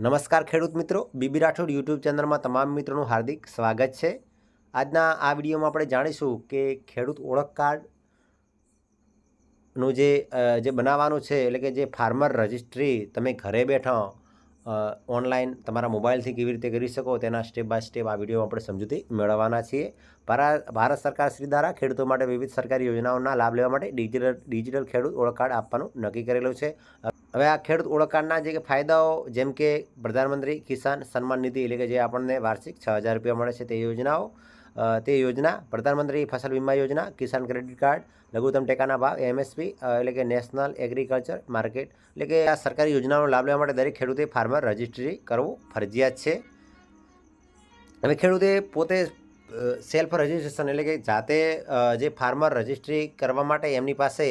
નમસ્કાર ખેડૂત મિત્રો. બીબી રાઠોડ યુટ્યુબ ચેનલમાં તમામ મિત્રોનું હાર્દિક સ્વાગત છે. આજના આ વિડીયોમાં આપણે જાણીશું કે ખેડૂત ઓળખ કાર્ડનું જે જે બનાવવાનું છે, એટલે કે જે ફાર્મર રજિસ્ટ્રી તમે ઘરે બેઠા ઓનલાઈન તમારા મોબાઈલથી કેવી રીતે કરી શકો તેના સ્ટેપ બાય સ્ટેપ આ વીડિયો આપણે સમજૂતી મેળવવાના છીએ. ભારત સરકાર શ્રી દ્વારા ખેડૂતો માટે વિવિધ સરકારી યોજનાઓના લાભ લેવા માટે ડિજિટલ ડિજિટલ ખેડૂત ઓળખ કાર્ડ આપવાનું નક્કી કરેલું છે. હવે આ ખેડૂત ઓળખ જે ફાયદાઓ, જેમ કે પ્રધાનમંત્રી કિસાન સન્માન નિધિ એટલે કે જે આપણને વાર્ષિક છ હજાર રૂપિયા મળે છે તે યોજનાઓ તે યોજના પ્રધાનમંત્રી ફસલ વીમા યોજના, કિસાન ક્રેડિટ કાર્ડ, લઘુત્તમ ટેકાના ભાવ, એમએસપી એટલે કે નેશનલ એગ્રીકલ્ચર માર્કેટ, એટલે કે આ સરકારી યોજનાનો લાભ લેવા માટે દરેક ખેડૂતે ફાર્મર રજિસ્ટ્રી કરવું ફરજિયાત છે. હવે ખેડૂતે પોતે સેલ્ફ રજિસ્ટ્રેશન એટલે કે જાતે જે ફાર્મર રજિસ્ટ્રી કરવા માટે એમની પાસે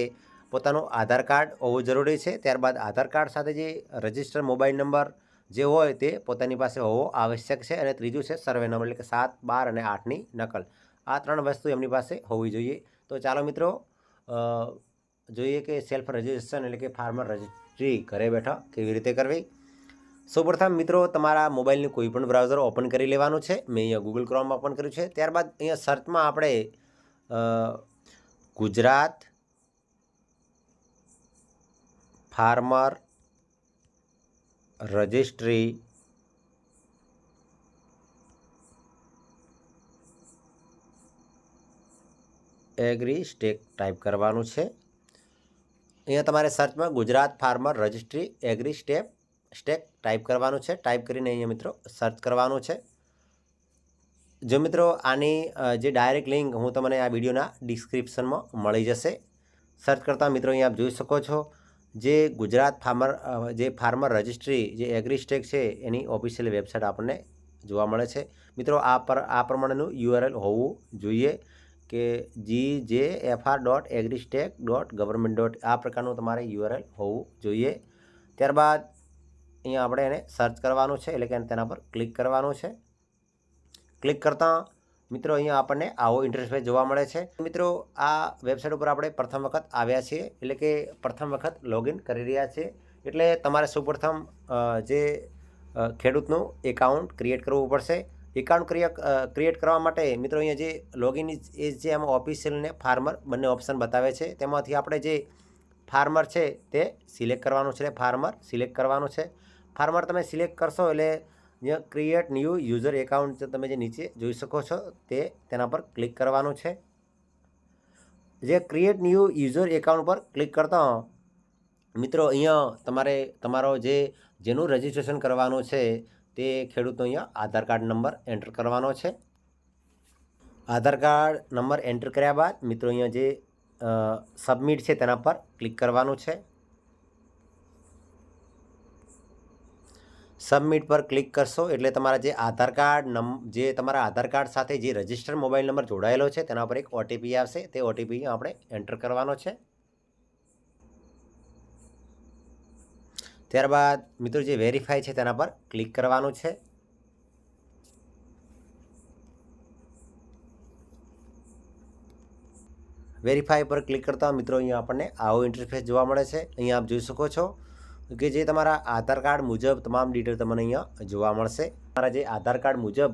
પોતાનું આધાર કાર્ડ હોવું જરૂરી છે. ત્યારબાદ આધાર કાર્ડ સાથે જે રજિસ્ટર મોબાઈલ નંબર જે હોય તે પોતાની પાસે હોવો આવશ્યક છે અને ત્રીજું છે સર્વે નંબર એટલે કે સાત, બાર અને આઠની નકલ. આ ત્રણ વસ્તુ એમની પાસે હોવી જોઈએ. તો ચાલો મિત્રો જોઈએ કે સેલ્ફ રજિસ્ટ્રેશન એટલે કે ફાર્મર રજિસ્ટ્રી ઘરે બેઠા કેવી રીતે કરવી? સૌપ્રથમ મિત્રો, તમારા મોબાઈલનું કોઈ પણ બ્રાઉઝર ઓપન કરી લેવાનું છે. મેં અહીંયા ગૂગલ ક્રોમ ઓપન કર્યું છે. ત્યારબાદ અહીંયા સર્ચમાં આપણે Gujarat farmer registry agri stack type કરવાનું છે. અહીંયા તમારે સર્ચમાં Gujarat farmer registry agri step stack type કરવાનું છે. ટાઈપ કરીને અહીંયા મિત્રો સર્ચ કરવાનું છે. જો મિત્રો આની જે ડાયરેક્ટ લિંક હું તમને આ વિડીયોના ડિસ્ક્રિપ્શનમાં મળી જશે. સર્ચ કરતાં મિત્રો અહીંયા આપ જોઈ શકો છો. જે ગુજરાત ફાર્મર જે ફાર્મર રજિસ્ટ્રી, જે એગ્રીસ્ટેક છે, એની ઓફિશિયલ વેબસાઇટ આપણને જોવા મળે છે. મિત્રો, આ પર, આ પ્રમાણેનું યુઆરએલ હોવું જોઈએ કે G J F R dot agristack dot government dot આ પ્રકારનું તમારે યુઆરએલ હોવું જોઈએ. ત્યારબાદ અહીંયા આપણે એને સર્ચ કરવાનું છે, એટલે કે તેના પર ક્લિક કરવાનું છે. ક્લિક કરતાં મિત્રો, અહીંયા આપણને આવો ઇન્ટરફેસ જોવા મળે છે. મિત્રો, આ વેબસાઇટ ઉપર આપણે પ્રથમ વખત આવ્યા છીએ, એટલે કે પ્રથમ વખત લોગિન કરી રહ્યા છીએ. એટલે તમારે સૌપ્રથમ જે ખેડૂતનું એકાઉન્ટ ક્રિએટ કરવું પડશે. એકાઉન્ટ ક્રિએટ કરવા માટે મિત્રો, અહીંયા જે લોગિન એ જે એમાં ઓફિશિયલ ને ફાર્મર બંને ઓપ્શન બતાવે છે. તેમાંથી આપણે જે ફાર્મર છે તે સિલેક્ટ કરવાનું છે ફાર્મર સિલેક્ટ કરવાનું છે. ફાર્મર તમે સિલેક્ટ કરશો એટલે ક્રિએટ ન્યૂ યુઝર એકાઉન્ટ તમે જે નીચે જોઈ શકો છો તે તેના પર ક્લિક કરવાનું છે. જે ક્રિએટ ન્યૂ યુઝર એકાઉન્ટ પર ક્લિક કરતા મિત્રો, અહીંયા તમારે તમારો જે જેનું રજિસ્ટ્રેશન કરવાનું છે તે ખેડૂતો અહીંયા આધાર કાર્ડ નંબર એન્ટર કરવાનો છે. આધાર કાર્ડ નંબર એન્ટર કર્યા બાદ મિત્રો અહીંયા જે સબમિટ છે તેના પર ક્લિક કરવાનું છે. સબમિટ પર ક્લિક કરશો એટલે તમારા જે આધાર કાર્ડ નમ, જે તમારા આધાર કાર્ડ સાથે જે રજિસ્ટર મોબાઈલ નંબર જોડાયેલો છે, તેના પર એક ઓટીપી આવશે. તે ઓટીપી આપણે એન્ટર કરવાનો છે. ત્યારબાદ મિત્રો જે વેરીફાઈ છે તેના પર ક્લિક કરવાનું છે. વેરીફાઈ પર ક્લિક કરતા મિત્રો અહીંયા આપણને આવો ઇન્ટરફેસ જોવા મળે છે. અહીંયા આપ જોઈ શકો છો. કે જે તમારા આધાર કાર્ડ મુજબ તમામ ડિટેલ તમને અહીંયા જોવા મળશે. તમારા જે આધાર કાર્ડ મુજબ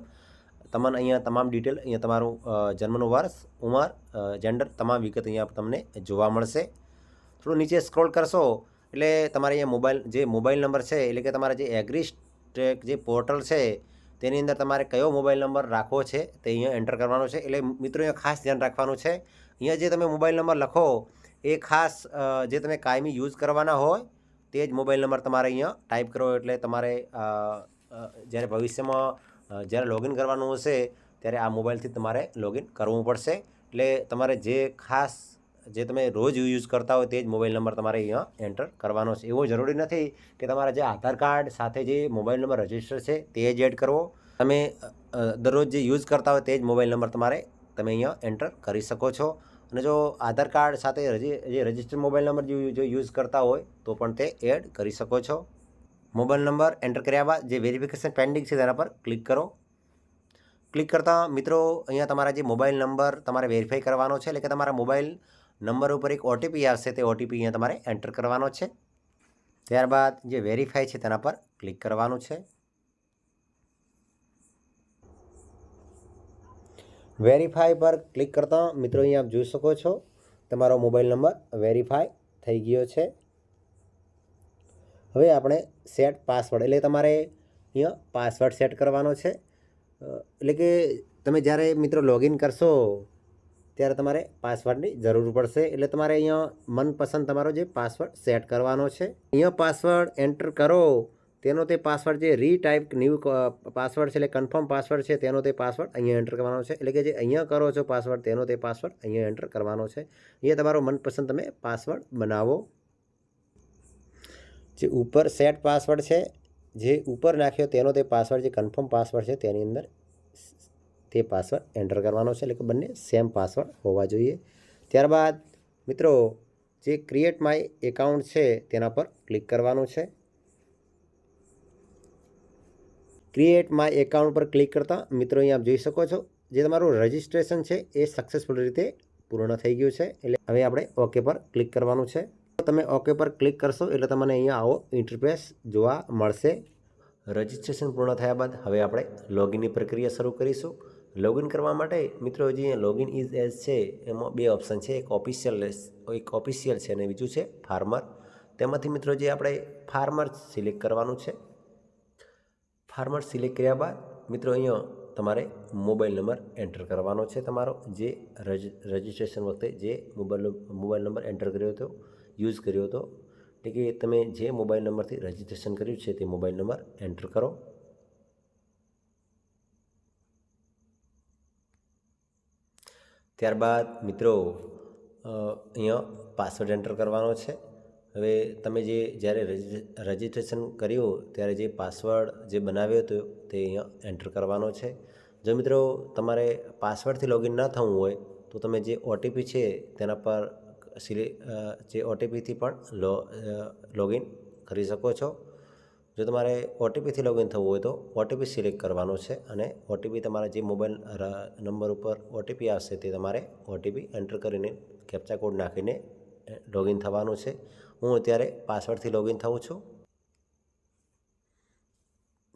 તમને અહીંયા તમામ ડિટેલ અહીંયા તમારું જન્મનું વર્ષ, ઉંમર જેન્ડર તમામ વિગત અહીંયા તમને જોવા મળશે. થોડું નીચે સ્ક્રોલ કરશો એટલે તમારે અહીંયા મોબાઈલ જે મોબાઈલ નંબર છે, એટલે કે તમારા જે એગ્રીસ્ટેક જે પોર્ટલ છે, તેની અંદર તમારે કયો મોબાઈલ નંબર રાખવો છે, તે અહીંયા એન્ટર કરવાનો છે. એટલે મિત્રો અહીંયા ખાસ ધ્યાન રાખવાનું છે. અહીંયા જે તમે મોબાઈલ નંબર લખો, એ ખાસ જે તમે કાયમી યુઝ કરવાના હોય તે જ મોબાઈલ નંબર તમારે અહીંયા ટાઈપ કરો એટલે તમારે જ્યારે ભવિષ્યમાં જ્યારે લોગિન કરવાનું હશે, ત્યારે આ મોબાઈલથી તમારે લોગિન કરવું પડશે. એટલે તમારે જે ખાસ, જે તમે રોજ યુઝ કરતા હોય તે જ મોબાઈલ નંબર તમારે અહીંયા એન્ટર કરવાનો છે. એવું જરૂરી નથી કે તમારા જે આધાર કાર્ડ સાથે જે મોબાઈલ નંબર રજિસ્ટર છે તે જ એડ કરવો. તમે દરરોજ જે યુઝ કરતા હોય તે જ મોબાઈલ નંબર તમારે તમે અહીંયા એન્ટર કરી શકો છો. અને જો આધાર કાર્ડ સાથે જે રજિસ્ટર્ડ મોબાઈલ નંબર જો યુઝ કરતા હોય, તો પણ તે એડ કરી શકો છો. મોબાઈલ નંબર એન્ટર કર્યા બાદ જે વેરિફિકેશન પેન્ડિંગ છે તેના પર ક્લિક કરો. ક્લિક કરતાં મિત્રો અહીંયા તમારા જે મોબાઈલ નંબર તમારે વેરીફાઈ કરવાનો છે, એટલે કે તમારા મોબાઈલ નંબર ઉપર એક ઓટીપી આવશે, તે ઓટીપી અહીંયા તમારે એન્ટર કરવાનો છે. ત્યારબાદ જે વેરીફાઈ છે તેના પર ક્લિક કરવાનું છે. વેરીફાઈ પર ક્લિક કરતાં મિત્રો અહીંયા આપ જોઈ શકો છો. તમારો મોબાઈલ નંબર વેરીફાઈ થઈ ગયો છે. હવે આપણે સેટ પાસવર્ડ, એટલે તમારે અહીંયા પાસવર્ડ સેટ કરવાનો છે. એટલે કે તમે જ્યારે મિત્રો લોગિન કરશો, ત્યારે તમારે પાસવર્ડની જરૂર પડશે. એટલે તમારે અહીંયા મનપસંદ તમારો જે પાસવર્ડ સેટ કરવાનો છે. અહીંયા પાસવર્ડ એન્ટર કરો. તેનો તે પાસવર્ડ જે રીટાઈપ ન્યૂ પાસવર્ડ છે, એટલે કન્ફર્મ પાસવર્ડ છે, તેનો તે પાસવર્ડ અહીંયા એન્ટર કરવાનો છે. એટલે કે જે અહીંયા કરો છો પાસવર્ડ, તેનો તે પાસવર્ડ અહીંયા એન્ટર કરવાનો છે. અહીંયા તમારો મનપસંદ તમે પાસવર્ડ બનાવો. જે ઉપર સેટ પાસવર્ડ છે, જે ઉપર નાખ્યો તેનો તે પાસવર્ડ, જે કન્ફર્મ પાસવર્ડ છે, તેની અંદર તે પાસવર્ડ એન્ટર કરવાનો છે. એટલે કે બંને સેમ પાસવર્ડ હોવા જોઈએ. ત્યારબાદ મિત્રો, જે ક્રિએટ માય એકાઉન્ટ છે, તેના પર ક્લિક કરવાનું છે. ક્રિએટ માય એકાઉન્ટ પર ક્લિક કરતાં મિત્રો અહીંયા આપ જોઈ શકો છો, જે તમારું રજિસ્ટ્રેશન છે એ સક્સેસફુલ રીતે પૂર્ણ થઈ ગયું છે. એટલે હવે આપણે ઓકે પર ક્લિક કરવાનું છે. તમે ઓકે પર ક્લિક કરશો એટલે તમને અહીંયા આવો ઇન્ટરફેસ જોવા મળશે. રજિસ્ટ્રેશન પૂર્ણ થયા બાદ હવે આપણે લોગિનની પ્રક્રિયા શરૂ કરીશું. લોગિન કરવા માટે મિત્રો જે લોગિન ઇઝ એઝ છે, એમાં બે ઓપ્શન છે. એક ઓફિશિયલ એક ઓફિશિયલ છે અને બીજું છે ફાર્મર. તેમાંથી મિત્રો જે આપણે ફાર્મર સિલેક્ટ કરવાનું છે ફાર્મર સિલેક્ટ કર્યા બાદ, મિત્રો, અહીંયા તમારે મોબાઈલ નંબર એન્ટર કરવાનો છે તમારો. જે રજિસ્ટ્રેશન વખતે જે મોબાઈલ મોબાઈલ નંબર એન્ટર કર્યો હતો, યુઝ કર્યો હતો, એટલે કે તમે જે મોબાઈલ નંબરથી રજિસ્ટ્રેશન કર્યું છે તે મોબાઈલ નંબર એન્ટર કરો. ત્યારબાદ, મિત્રો અહીંયા પાસવર્ડ એન્ટર કરવાનો છે. હવે તમે જે જ્યારે રજિસ્ટ્રેશન કર્યું ત્યારે જે પાસવર્ડ જે બનાવ્યો હતો તે અહીંયા એન્ટર કરવાનો છે. જો મિત્રો તમારે પાસવર્ડથી લોગિન ના થવું હોય તો તમે જે ઓટીપી છે તેના પર સિલે જે ઓટીપીથી પણ લો લોગિન કરી શકો છો. જો તમારે ઓટીપીથી લોગિન થવું હોય તો ઓટીપી સિલેક્ટ કરવાનો છે અને ઓટીપી તમારા જે મોબાઈલ નંબર ઉપર ઓટીપી આવશે તે તમારે ઓટીપી એન્ટર કરીને કેપ્ચા કોડ નાખીને લોગિન થવાનું છે. હું અત્યારે પાસવર્ડથી લોગિન થઉં છું.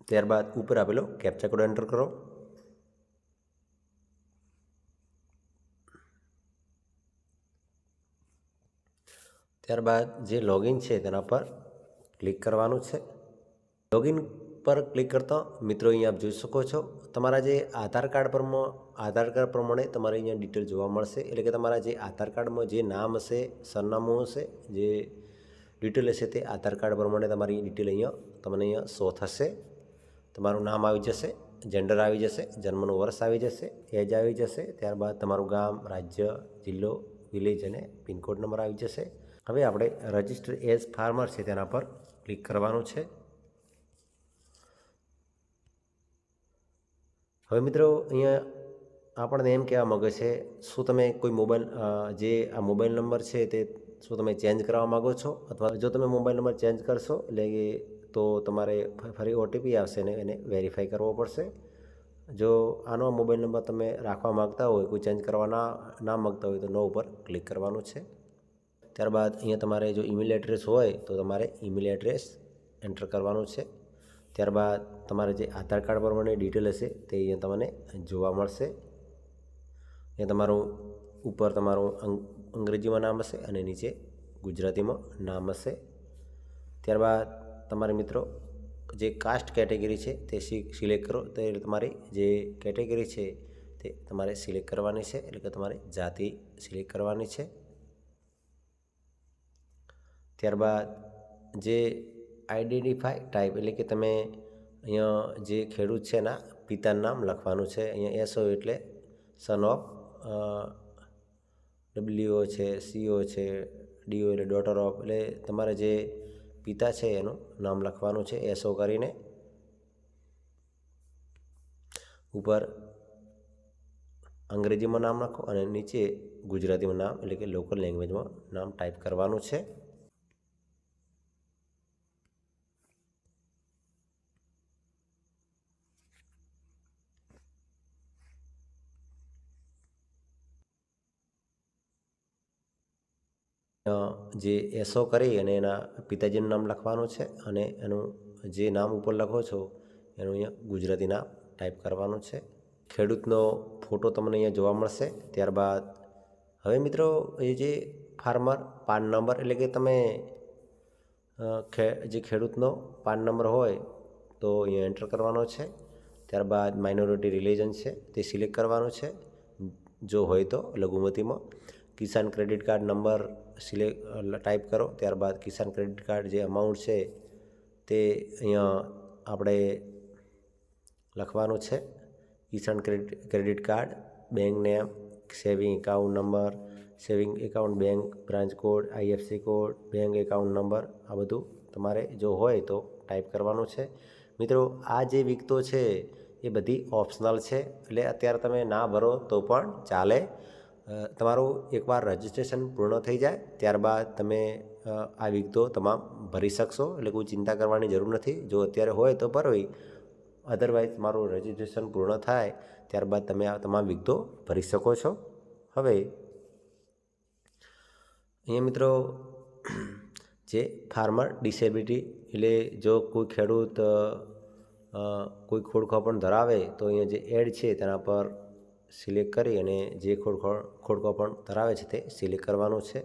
ત્યારબાદ ઉપર આપેલો કેપ્ચા કોડ એન્ટર કરો. ત્યારબાદ જે લોગિન છે તેના પર ક્લિક કરવાનું છે. લોગિન પર ક્લિક કરતા મિત્રો અહીંયા આપ જોઈ શકો છો, તમારા જે આધાર કાર્ડ પરમાં, આધાર કાર્ડ પ્રમાણે તમારે અહીંયા ડિટેલ જોવા મળશે. એટલે કે તમારા જે આધાર કાર્ડમાં જે નામ હશે, સરનામું હશે, જે ડિટેલ હશે તે આધાર કાર્ડ પ્રમાણે તમારી ડિટેલ અહીંયા તમને અહીંયા શો થશે. તમારું નામ આવી જશે જેન્ડર આવી જશે, જન્મનું વર્ષ આવી જશે એજ આવી જશે, ત્યારબાદ તમારું ગામ, રાજ્ય, જિલ્લો વિલેજ અને પિનકોડ નંબર આવી જશે. હવે આપણે રજિસ્ટર એઝ ફાર્મર છે તેના પર ક્લિક કરવાનું છે. હવે મિત્રો અહીંયા આપણને એમ કહેવા માગે છે, શું તમે કોઈ મોબાઈલ જે આ મોબાઈલ નંબર છે તે શું તમે ચેન્જ કરવા માગો છો? અથવા જો તમે મોબાઈલ નંબર ચેન્જ કરશો, એટલે તો તમારે ફરી ઓટીપી આવશે ને એને વેરીફાઈ કરવો પડશે. જો આનો મોબાઈલ નંબર તમે રાખવા માગતા હોય, કોઈ ચેન્જ કરવા ના ના માગતા હોય, તો નો ઉપર ક્લિક કરવાનું છે. ત્યારબાદ અહીંયા તમારે જો ઈમેલ એડ્રેસ હોય, તો તમારે ઈમેલ એડ્રેસ એન્ટર કરવાનું છે. ત્યારબાદ તમારે જે આધાર કાર્ડ પ્રમાણે ડિટેલ હશે, તે અહીંયા તમને જોવા મળશે. અહીંયા તમારું ઉપર તમારું અંગ્રેજીમાં નામ હશે અને નીચે ગુજરાતીમાં નામ હશે. ત્યારબાદ તમારે મિત્રો જે કાસ્ટ કેટેગરી છે તે સિલેક્ટ કરો. તો તમારી જે કેટેગરી છે તે તમારે સિલેક્ટ કરવાની છે. એટલે કે તમારે જાતિ સિલેક્ટ કરવાની છે. ત્યારબાદ જે આઈડેન્ટિફાઈ ટાઈપ એટલે કે તમે અહીંયા જે ખેડૂત છે એના પિતાનું નામ લખવાનું છે. અહીંયા એસઓ એટલે સન ઓફ ડબલ્યુઓ છે સીઓ છે ડીઓ એટલે ડોટર ઓફ એટલે તમારે જે પિતા છે એનું નામ લખવાનું છે એસઓ કરીને ઉપર અંગ્રેજીમાં નામ લખો અને નીચે ગુજરાતીમાં નામ એટલે કે લોકલ લેંગ્વેજમાં નામ ટાઈપ કરવાનું છે. જે એસો કરી અને એના પિતાજીનું નામ લખવાનું છે અને એનું જે નામ ઉપર લખો છો, એનું અહીંયા ગુજરાતી નામ ટાઈપ કરવાનું છે. ખેડૂતનો ફોટો તમને અહીંયા જોવા મળશે. ત્યારબાદ હવે મિત્રો, એ જે ફાર્મર પાન નંબર એટલે કે તમે ખે, જે ખેડૂતનો પાન નંબર હોય તો અહીંયા એન્ટર કરવાનો છે. ત્યારબાદ માઇનોરિટી રિલેજન છે તે સિલેક્ટ કરવાનું છે. જો હોય તો લઘુમતીમાં. Kisan credit card number select type કરો. ત્યારબાદ કિસાન ક્રેડિટ કાર્ડ જે અમાઉન્ટ છે, તે અહીંયા આપણે લખવાનું છે. Kisan credit credit card, bank name, saving account number, saving account bank branch code IFC code, bank account number, આ બધું તમારે જો હોય તો ટાઈપ કરવાનું છે. મિત્રો, આ જે વિગતો છે, એ બધી ઓપ્શનલ છે. એટલે અત્યારે તમે ના ભરો તો પણ ચાલે. તમારું એકવાર રજિસ્ટ્રેશન પૂર્ણ થઈ જાય, ત્યારબાદ તમે આ વિગતો તમામ ભરી શકશો, એટલે કોઈ ચિંતા કરવાની જરૂર નથી. જો અત્યારે હોય તો ભરવી અધરવાઇઝ મારું રજિસ્ટ્રેશન પૂર્ણ થાય, ત્યારબાદ તમે આ તમામ વિગતો ભરી શકો છો. હવે, અહીંયા મિત્રો, જે ફાર્મર ડિસેબિલિટી એટલે જો કોઈ ખેડૂત કોઈ ખોડખો પણ ધરાવે, તો અહીંયા જે એડ છે તેના પર સિલેક્ટ કરી અને જે ખોડખો ખોડકો પણ ધરાવે છે તે સિલેક્ટ કરવાનું છે.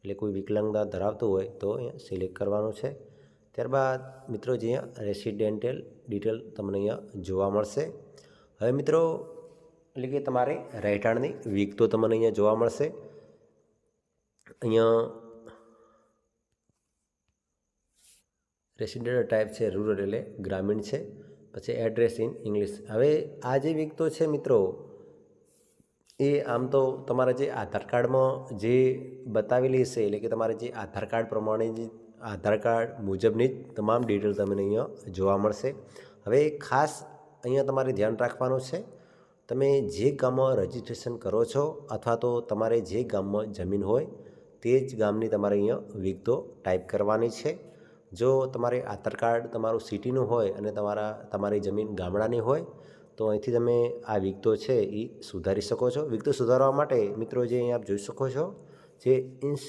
એટલે કોઈ વિકલાંગતા ધરાવતું હોય તો અહીંયા સિલેક્ટ કરવાનું છે. ત્યારબાદ મિત્રો જે અહીંયા રેસિડેન્ટલ ડિટેલ તમને અહીંયા જોવા મળશે. હવે મિત્રો, એટલે કે તમારે રહેઠાણની વીક તો તમને અહીંયા જોવા મળશે. અહીંયા રેસિડેન્ટ ટાઈપ છે, રૂરલ એટલે ગ્રામીણ છે. પછી એડ્રેસ ઇન ઇંગ્લિશ. હવે આ જે વિગતો છે મિત્રો એ આમ તો તમારા જે આધાર કાર્ડમાં જે બતાવેલી છે એટલે કે તમારે જે આધાર કાર્ડ પ્રમાણે જે આધાર કાર્ડ મુજબની જ તમામ ડિટેલ તમને અહીંયા જોવા મળશે. હવે ખાસ અહીંયા તમારે ધ્યાન રાખવાનું છે, તમે જે ગામમાં રજિસ્ટ્રેશન કરો છો અથવા તો તમારે જે ગામમાં જમીન હોય, તે જ ગામની તમારે અહીંયા વિગતો ટાઈપ કરવાની છે. જો તમારે આધાર કાર્ડ તમારું સિટીનું હોય અને તમારા, તમારી જમીન ગામડાની હોય તો અહીંથી તમે આ વિગતો છે એ સુધારી શકો છો. વિગતો સુધારવા માટે મિત્રો જે અહીંયા આપ જોઈ શકો છો, જે ઇન્સ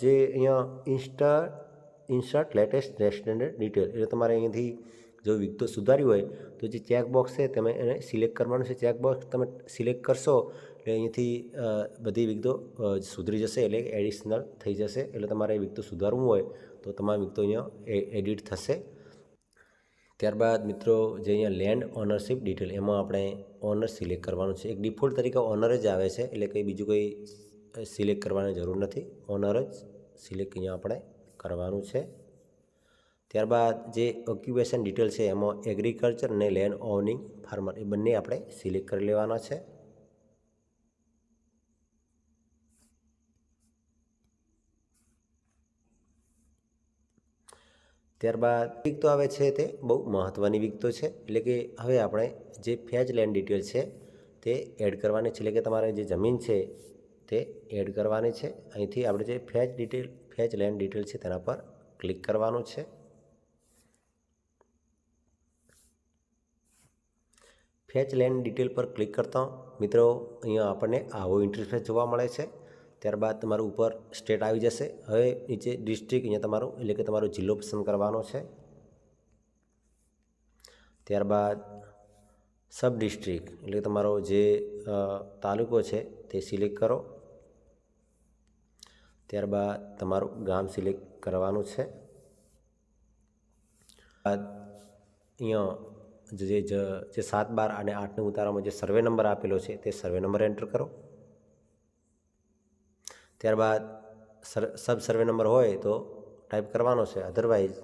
જે અહીંયા ઇન્સ્ટા, ઇન્સર્ટ લેટેસ્ટ રેસ્ટેન્ડર ડિટેલ, એટલે તમારે અહીંયાથી જો વિગતો સુધારી હોય, તો જે ચેકબોક્સ છે તમે એને સિલેક્ટ કરવાનું છે. ચેકબોક્સ તમે સિલેક્ટ કરશો, એટલે અહીંયાથી બધી વિગતો સુધરી જશે, એટલે એડિશનલ થઈ જશે. એટલે તમારે વિગતો સુધારવું હોય, તો તમામ વિગતો અહીંયા એડિટ થશે. ત્યારબાદ મિત્રો જે અહીંયા લેન્ડ ઓનરશિપ ડિટેલ એમાં આપણે ઓનર સિલેક્ટ કરવાનું છે. એક ડિફોલ્ટ તરીકે ઓનર જ આવે છે, એટલે કંઈ બીજું કંઈ સિલેક્ટ કરવાની જરૂર નથી. ઓનર જ સિલેક્ટ અહીંયા આપણે કરવાનું છે. ત્યારબાદ જે ઓક્યુપેશન ડિટેલ છે, એમાં એગ્રીકલ્ચર અને લેન્ડ ઓનિંગ ફાર્મર એ બંને આપણે સિલેક્ટ કરી લેવાના છે. ત્યારબાદ વિગતો આવે છે તે બહુ મહત્ત્વની વિગતો છે. એટલે કે હવે આપણે જે ફેજ લેન્ડ ડિટેલ છે તે એડ કરવાની છે. એટલે કે તમારે જે જમીન છે તે એડ કરવાની છે. અહીંથી આપણે જે fetch detail fetch land detail છે તેના પર ક્લિક કરવાનું છે. ફેચ લેન્ડ ડિટેલ પર ક્લિક કરતા મિત્રો અહીંયા આપણને આવો ઇન્ટરફેસ જોવા મળે છે. ત્યારબાદ તમારું ઉપર સ્ટેટ આવી જશે. હવે નીચે ડિસ્ટ્રિક્ટ અહીંયા તમારું, એટલે કે તમારો જિલ્લો પસંદ કરવાનો છે. ત્યારબાદ સબ ડિસ્ટ્રિક્ટ, એટલે તમારો જે તાલુકો છે તે સિલેક્ટ કરો. ત્યારબાદ તમારું ગામ સિલેક્ટ કરવાનું છે. બાદ અહીંયા જે જે સાત બાર અને આઠની ઉતારામાં જે સર્વે નંબર આપેલો છે તે સર્વે નંબર એન્ટર કરો. ત્યારબાદ સર, સબ સર્વે નંબર હોય તો ટાઈપ કરવાનો છે. અધરવાઇઝ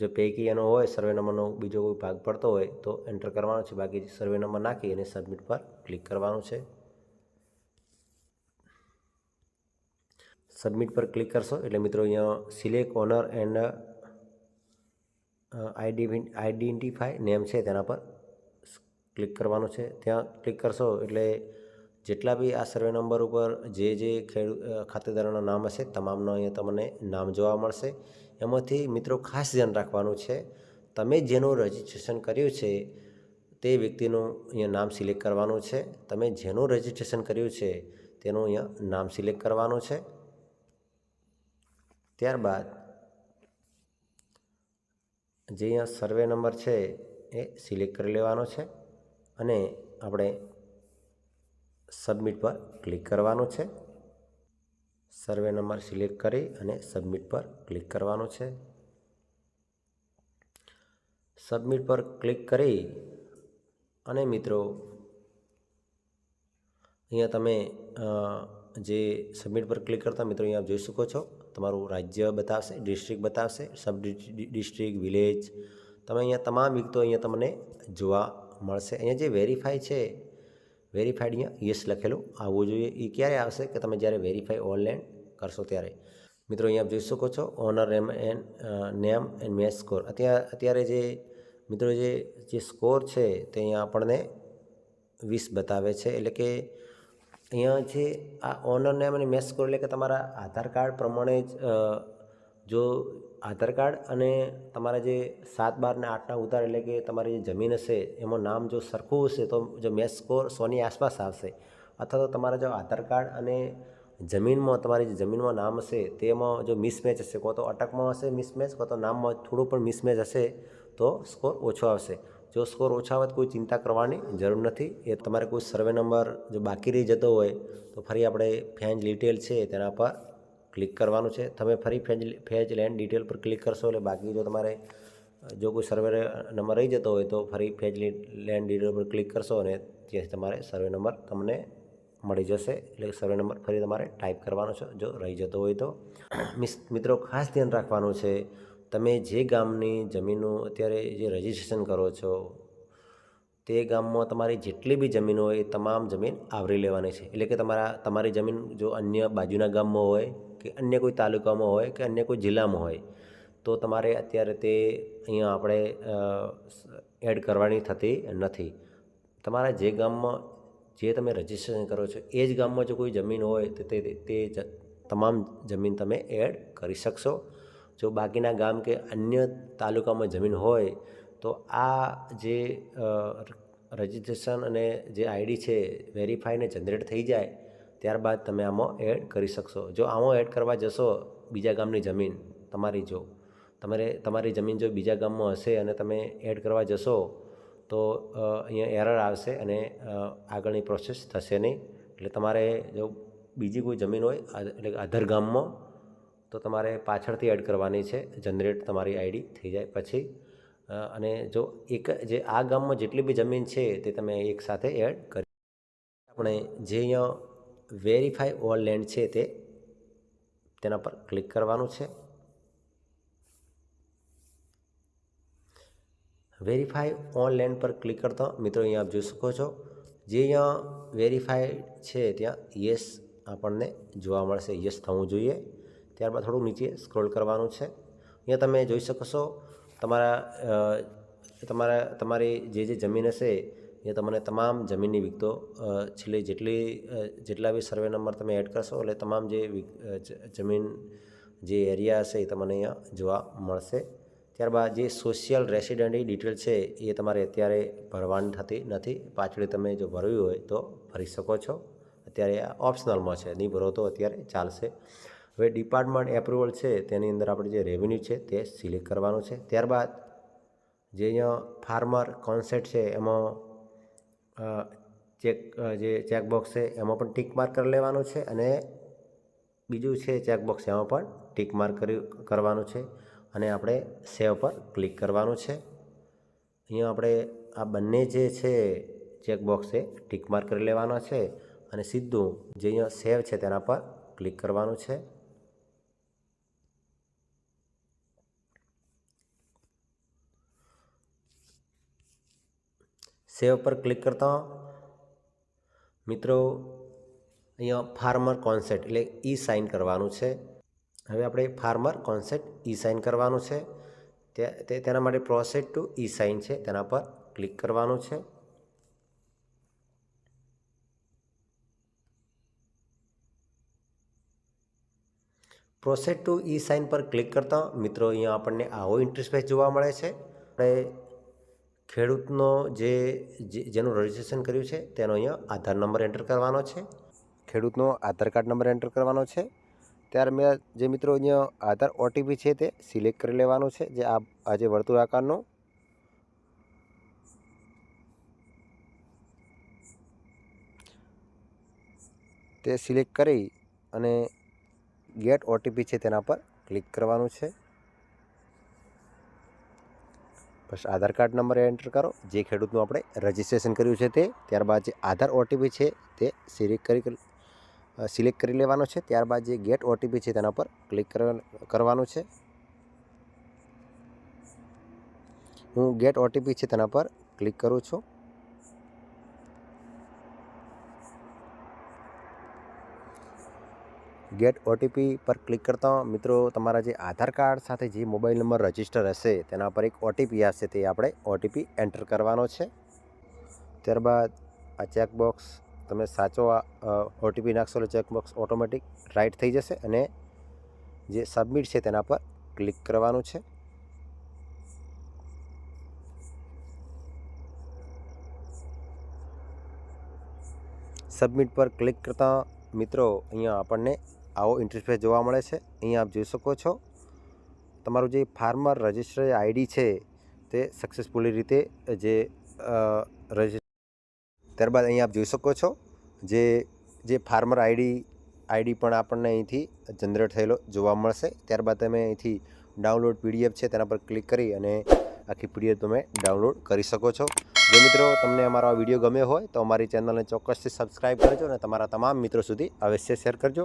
જો પૈકી એનો હોય, સર્વે નંબરનો બીજો કોઈ ભાગ પડતો હોય, તો એન્ટર કરવાનો છે. બાકી સર્વે નંબર નાખી અને સબમિટ પર ક્લિક કરવાનું છે. સબમિટ પર ક્લિક કરશો એટલે મિત્રો અહીંયા select owner and ID identify name છે તેના પર ક્લિક કરવાનું છે. ત્યાં ક્લિક કરશો એટલે જેટલા બી આ સર્વે નંબર ઉપર જે જે ખેડૂત ખાતેદારોના નામ હશે, તમામનો અહીંયા તમને નામ જોવા મળશે. એમાંથી મિત્રો ખાસ ધ્યાન રાખવાનું છે, તમે જેનું રજિસ્ટ્રેશન કર્યું છે, તે વ્યક્તિનું અહીંયા નામ સિલેક્ટ કરવાનું છે. તમે જેનું રજિસ્ટ્રેશન કર્યું છે, તેનું અહીંયા નામ સિલેક્ટ કરવાનું છે. ત્યારબાદ જે અહીંયા સર્વે નંબર છે, એ સિલેક્ટ કરી લેવાનો છે. અને આપણે સબમિટ પર ક્લિક કરવાનું છે. સર્વે નંબર સિલેક્ટ કરી અને સબમિટ પર ક્લિક કરવાનું છે. સબમિટ પર ક્લિક કરી અને મિત્રો, અહીંયા તમે જે સબમિટ પર ક્લિક કરતા મિત્રો અહીંયા જોઈ શકો છો. તમારું રાજ્ય બતાવશે, ડિસ્ટ્રિક્ટ બતાવશે, સબ ડિસ્ટ્રિક્ટ, વિલેજ. તમે અહીંયા તમામ વિગતો અહીંયા તમને જોવા મળશે. અહીંયા જે વેરીફાઈ છે વેરીફાઈડ અહીંયા યસ લખેલું. આવવું જોઈએ. એ ક્યારે આવશે કે તમે જ્યારે વેરીફાઈ ઓનલાઈન કરશો ત્યારે? મિત્રો અહીંયા જોઈ શકો છો. Owner name and name and match score. અત્યારે અત્યારે જે, મિત્રો જે જે સ્કોર છે તે અહીંયા આપણને વીસ બતાવે છે. એટલે કે અહીંયા જે આ ઓનર નેમ અને મેચ સ્કોર એટલે કે તમારા આધાર કાર્ડ પ્રમાણે જ જો આધાર કાર્ડ અને તમારા જે સાત બાર ને આઠના ઉતાર એટલે કે તમારી જે જમીન હશે એમાં નામ જો સરખું હશે તો જો મેચ સ્કોર સોની આસપાસ આવશે. અથવા તો તમારા જો આધાર કાર્ડ અને જમીનમાં, તમારી જે જમીનમાં નામ હશે, તેમાં જો મિસમેચ હશે, કો તો અટકમાં હશે મિસમેચ કો તો નામમાં થોડું પણ મિસમેચ હશે, તો સ્કોર ઓછો આવશે. જો સ્કોર ઓછા આવે તો કોઈ ચિંતા કરવાની જરૂર નથી. એ તમારે કોઈ સર્વે નંબર જો બાકી રહી જતો હોય, તો ફરી આપણે ફેન્જ ડિટેલ છે તેના પર ક્લિક કરવાનું છે. તમે ફરી ફેજ ફેજ લેન્ડ ડિટેલ પર ક્લિક કરશો એટલે બાકી જો તમારે જો કોઈ સર્વે નંબર રહી જતો હોય તો ફરી ફેજ લેન્ડ ડિટેલ પર ક્લિક કરશો અને ત્યાંથી તમારે સર્વે નંબર તમને મળી જશે. એટલે સર્વે નંબર ફરી તમારે ટાઈપ કરવાનો છે. જો રહી જતો હોય તો. મિત્રો, ખાસ ધ્યાન રાખવાનું છે. તમે જે ગામની જમીનનું અત્યારે જે રજિસ્ટ્રેશન કરો છો, તે ગામમાં તમારી જેટલી બી જમીન હોય એ તમામ જમીન આવરી લેવાની છે. એટલે કે તમારા, તમારી જમીન જો અન્ય બાજુના ગામમાં હોય કે અન્ય કોઈ તાલુકામાં હોય કે અન્ય કોઈ જિલ્લામાં હોય, તો તમારે અત્યારે તે અહીંયા આપણે એડ કરવાની થતી નથી. તમારા જે ગામમાં જે તમે રજિસ્ટ્રેશન કરો છો, એ જ ગામમાં જો કોઈ જમીન હોય, તો તે તે તમામ જમીન તમે એડ કરી શકશો. જો બાકીના ગામ કે અન્ય તાલુકામાં જમીન હોય, તો આ જે રજિસ્ટ્રેશન અને જે આઈડી છે, વેરીફાઈને જનરેટ થઈ જાય ત્યારબાદ તમે આમાં એડ કરી શકશો. જો આમાં એડ કરવા જશો બીજા ગામની જમીન, તમારી જો, તમારે, તમારી જમીન જો બીજા ગામમાં હશે અને તમે એડ કરવા જશો, તો અહીંયા એરર આવશે અને આગળની પ્રોસેસ થશે નહીં. એટલે તમારે જો બીજી કોઈ જમીન હોય એટલે અધર ગામમાં, તો તમારે પાછળથી એડ કરવાની છે. જનરેટ તમારી આઈડી થઈ જાય પછી. અને જો એક જે આ ગામમાં જેટલી બી જમીન છે તે તમે એકસાથે એડ કરી આપણે જે અહીંયા વેરીફાઈ ઓલ લેન્ડ છે તે, તેના પર ક્લિક કરવાનું છે. વેરીફાઈ ઓન લેન્ડ પર ક્લિક કરતા મિત્રો અહીંયા આપ જોઈ શકો છો. જે અહીંયા વેરીફાઈડ છે ત્યાં યસ આપણને જોવા મળશે. યસ થવું જોઈએ. ત્યારબાદ થોડું નીચે સ્ક્રોલ કરવાનું છે. અહીંયા તમે જોઈ શકો છો તમારા તમારા, તમારી જે જે જમીન હશે એ તમને તમામ જમીનની વિગતો છેલ્લી જેટલી જેટલા બી સર્વે નંબર તમે એડ કરશો એટલે તમામ જે જમીન જે એરિયા હશે એ તમને અહીંયા જોવા મળશે. ત્યારબાદ જે સોશિયલ રેસિડેન્ટની ડિટેલ છે એ તમારે અત્યારે ભરવાની થતી નથી. પાછળ તમે જો ભરવી હોય તો ભરી શકો છો. અત્યારે આ ઓપ્શનલમાં છે. નહીં ભરો તો અત્યારે ચાલશે. હવે ડિપાર્ટમેન્ટ એપ્રુવલ છે. તેની અંદર આપણે જે રેવન્યુ છે તે સિલેક્ટ કરવાનું છે. ત્યારબાદ જે અહીંયા ફાર્મર કોન્સેપ્ટ છે, એમાં ચેક જે ચેકબોક્સ છે, એમાં પણ ટીક માર્ક કરી લેવાનું છે અને બીજું છે ચેકબોક્સ એમાં પણ ટીક માર્ક કરી, કરવાનું છે અને આપણે સેવ પર ક્લિક કરવાનું છે. અહીંયા આપણે આ બંને જે છે ચેકબોક્સ છે ટીક માર્ક કરી લેવાના છે અને સીધું જે અહીંયા સેવ છે તેના પર ક્લિક કરવાનું છે. સેવ પર ક્લિક કરતા મિત્રો, અહીંયા ફાર્મર કોન્સેપ્ટ એટલે ઈ સાઇન કરવાનું છે. હવે આપણે ફાર્મર કોન્સેપ્ટ ઈ સાઇન કરવાનું છે. તે તેના માટે પ્રોસેસ ટુ ઈ સાઇન છે. તેના પર ક્લિક કરવાનું છે. પ્રોસેસ ટુ ઈ સાઇન પર ક્લિક કરતા મિત્રો, અહીંયા આપણને આવો ઇન્ટરફેસ જોવા મળે છે. આપણે ખેડૂતનો જે જેનું રજિસ્ટ્રેશન કર્યું છે, તેનો અહીંયા આધાર નંબર એન્ટર કરવાનો છે. ખેડૂતનો આધાર કાર્ડ નંબર એન્ટર કરવાનો છે. ત્યારબાદ જે મિત્રો અહીંયા આધાર ઓટીપી છે તે સિલેક્ટ કરી લેવાનું છે, જે આ આ વર્તુળ આકારનો. તે સિલેક્ટ કરી અને ગેટ ઓટીપી છે તેના પર ક્લિક કરવાનું છે. બસ આધાર કાર્ડ નંબર એન્ટર કરો. જે ખેડૂતનું આપણે રજિસ્ટ્રેશન કર્યું છે તે, ત્યારબાદ જે આધાર ઓટીપી છે તે સિલેક્ટ કરી સિલેક્ટ કરી લેવાનો છે. ત્યારબાદ જે ગેટ ઓટીપી છે તેના પર ક્લિક કરવાનું છે. હું ગેટ ઓટીપી છે તેના પર ક્લિક કરું છું. ગેટ ઓટીપી પર ક્લિક કરતા મિત્રો તમારા જે આધાર કાર્ડ સાથે જે મોબાઈલ નંબર રજિસ્ટર હશે, તેના પર એક ઓટીપી આવશે, તે આપણે ઓટીપી એન્ટર કરવાનો છે. ત્યારબાદ આ ચેકબોક્સ તમે સાચો ઓટીપી નાખશો એટલે ચેકબોક્સ ઓટોમેટિક રાઇટ થઈ જશે અને જે સબમિટ છે તેના પર ક્લિક કરવાનું છે. સબમિટ પર ક્લિક કરતાં મિત્રો અહીંયા આપણને આવો ઇન્ટરફેસ જોવા મળે છે. અહીં આપ જોઈ શકો છો. તમારું જે ફાર્મર રજિસ્ટર આઈડી છે તે સક્સેસફુલી રીતે જે રજિસ્ટર ત્યારબાદ અહીં આપ જોઈ શકો છો જે જે ફાર્મર આઈડી આઈડી પણ આપણને અહીંથી જનરેટ થયેલો જોવા મળશે. ત્યારબાદ તમે અહીંથી ડાઉનલોડ પીડીએફ છે તેના પર ક્લિક કરી અને આખી પીડીએફ તમે ડાઉનલોડ કરી શકો છો. જો મિત્રો તમને અમારો આ વીડિયો ગમ્યો હોય તો અમારી ચેનલને ચોક્કસથી સબસ્ક્રાઈબ કરજો અને તમારા તમામ મિત્રો સુધી અવશ્ય શેર કરજો.